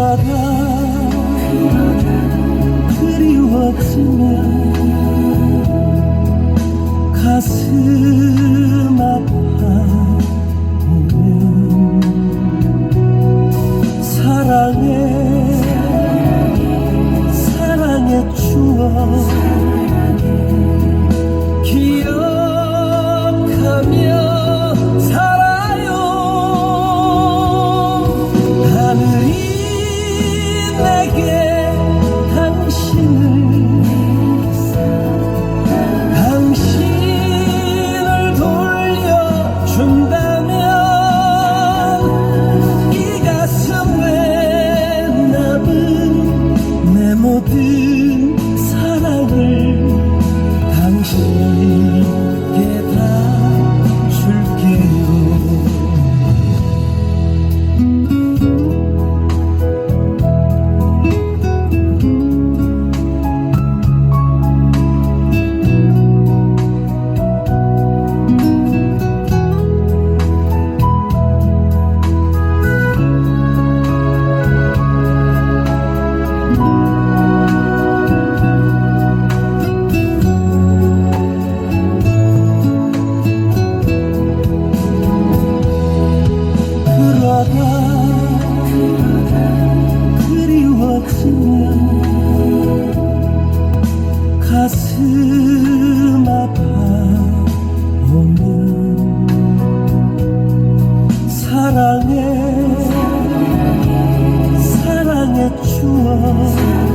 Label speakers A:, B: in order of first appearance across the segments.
A: Could you hold to me? dit 가슴 아파 오면 사랑해 사랑해 추억.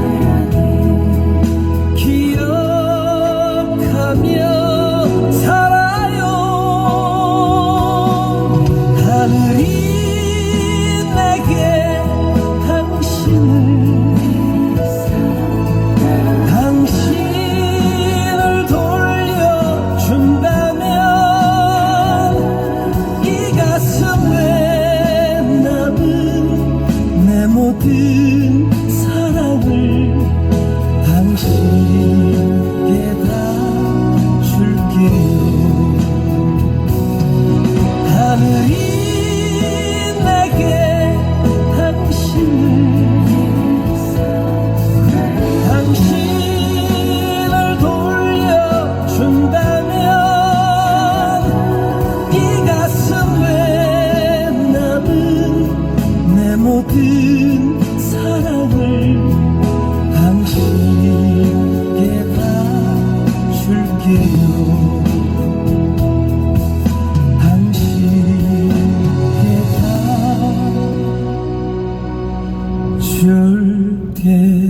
A: 열게